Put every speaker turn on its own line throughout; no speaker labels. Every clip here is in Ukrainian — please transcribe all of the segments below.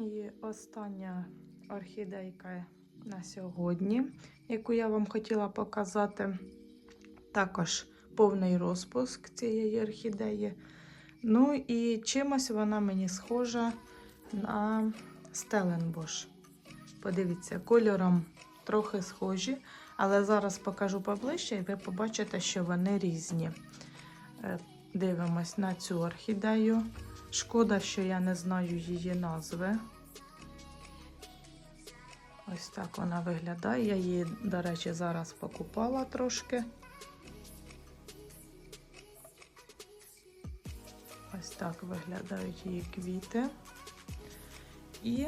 І остання орхідейка на сьогодні, яку я вам хотіла показати. Також повний розпуск цієї орхідеї. Ну і чимось вона мені схожа на Стеленбош. Подивіться, кольором трохи схожі, але зараз покажу поближче, і ви побачите, що вони різні. Е, Дивимось на цю орхідею. Шкода, що я не знаю її назви. Ось так вона виглядає. Я її, до речі, зараз покупала трошки. Ось так виглядають її квіти. І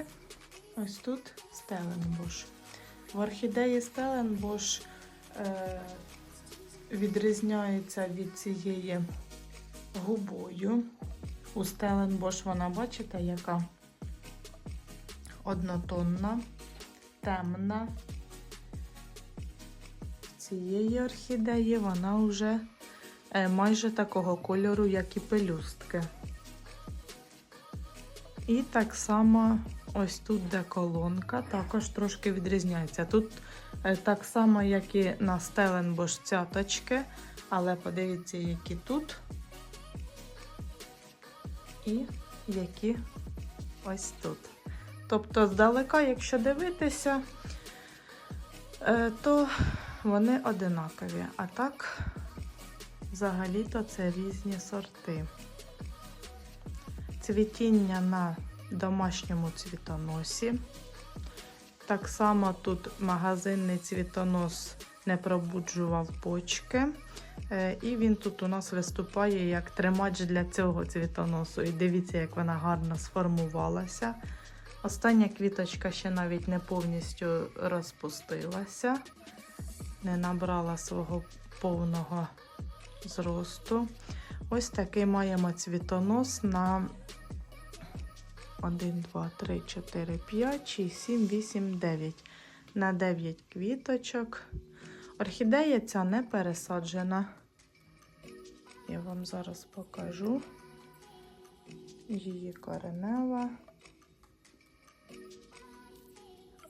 ось тут Стеленбош. В орхідеї Стеленбош е, відрізняється від цієї губою. У Стеленбош вона, бачите, яка однотонна, темна. Цієї орхідеї вона вже е, майже такого кольору, як і пелюстки. І так само ось тут, де колонка, також трошки відрізняється. Тут е, так само, як і на Стеленбош цяточки, але подивіться, які тут і які ось тут. Тобто, здалека, якщо дивитися, е, то вони одинакові. А так, взагалі-то це різні сорти. Цвітіння на домашньому цвітоносі. Так само тут магазинний цвітонос не пробуджував почки. Е, І він тут у нас виступає як тримач для цього цвітоносу. І дивіться, як вона гарно сформувалася. Остання квіточка ще навіть не повністю розпустилася, не набрала свого повного зросту. Ось такий маємо цвітонос на 1, 2, 3, 4, 5, 6, 7, 8, 9. На 9 квіточок. Орхідея ця не пересаджена. Я вам зараз покажу її коренева.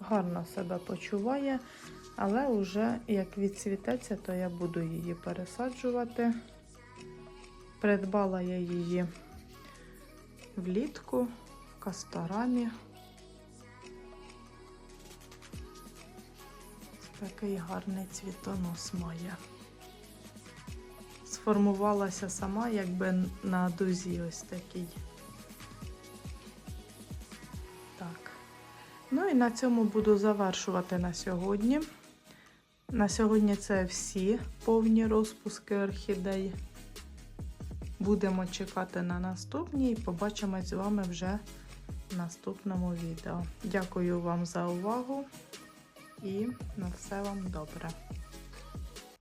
Гарно себе почуває, але вже як відцвітеться, то я буду її пересаджувати. Придбала я її влітку в касторамі. Такий гарний цвітонос має. Сформувалася сама, якби на дузі ось такий. Так. Ну і на цьому буду завершувати на сьогодні. На сьогодні це всі повні розпуски орхідей. Будемо чекати на наступні і побачимось з вами вже в наступному відео. Дякую вам за увагу і на все вам добре.